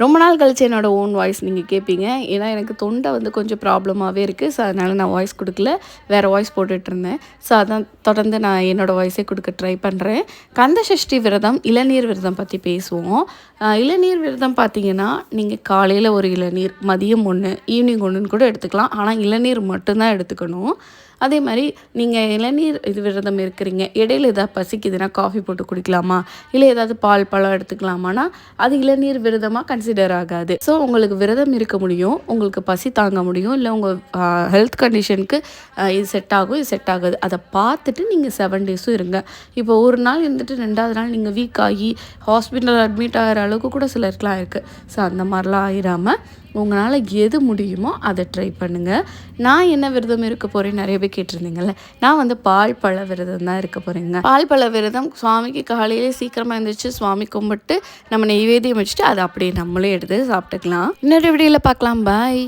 ரொம்ப நாள் கழிச்சு என்னோட ஓன் வாய்ஸ் நீங்கள் கேட்பீங்க ஏன்னா எனக்கு தொண்டை வந்து கொஞ்சம் ப்ராப்ளமாகவே இருக்குது ஸோ அதனால் நான் வாய்ஸ் கொடுக்கல. வேறு வாய்ஸ் போட்டுட்ருந்தேன் ஸோ அதான் தொடர்ந்து நான் என்னோடய வாய்ஸே கொடுக்க ட்ரை பண்ணுறேன் கந்த சஷ்டி விரதம் இளநீர் விரதம் பற்றி பேசுவோம். இளநீர் விரதம் பார்த்தீங்கன்னா நீங்கள் காலையில் ஒரு இளநீர் மதியம் ஒன்று ஈவினிங் ஒன்றுன்னு கூட எடுத்துக்கலாம். ஆனால் இளநீர் மட்டும்தான் எடுத்துக்கணும். அதே மாதிரி நீங்கள் இளநீர் இது விரதம் இருக்கிறீங்க இடையில ஏதாவது பசிக்குதுன்னா காஃபி போட்டு குடிக்கலாமா? இல்லை ஏதாவது பால் பழம் எடுத்துக்கலாமான்னா அது இளநீர் விரதமாக கன்சிடர் ஆகாது. ஸோ உங்களுக்கு விரதம் இருக்க முடியும் உங்களுக்கு பசி தாங்க முடியும் இல்லை உங்கள் ஹெல்த் கண்டிஷனுக்கு இது செட் ஆகும் இது செட் ஆகாது. அதை பார்த்துட்டு நீங்கள் செவன் டேஸும் இருங்க. இப்போ ஒரு நாள் இருந்துட்டு ரெண்டாவது நாள் நீங்கள் வீக் ஆகி ஹாஸ்பிட்டல் அட்மிட் ஆகிற அளவுக்கு கூட சிலருக்குலாம் இருக்குது ஸோ அந்த மாதிரிலாம் ஆயிடாமல் உங்களால் எது முடியுமோ அதை ட்ரை பண்ணுங்கள் நான் என்ன விரதம் இருக்க போகிறேன் நிறைய பேர் கேட்டிருந்தீங்கல்ல? நான் வந்து பால் பழ விரதம் தான் இருக்க போகிறேங்க பால் பழ விரதம் சுவாமிக்கு காலையிலே சீக்கிரமாக எழுந்திரிச்சு சுவாமி கும்பிட்டு நம்ம நெய்வேதியம் வச்சுட்டு அதை அப்படியே நம்மளே எடுத்து சாப்பிட்டுக்கலாம். இன்னொரு வீடியோவில் பார்க்கலாம். பாய்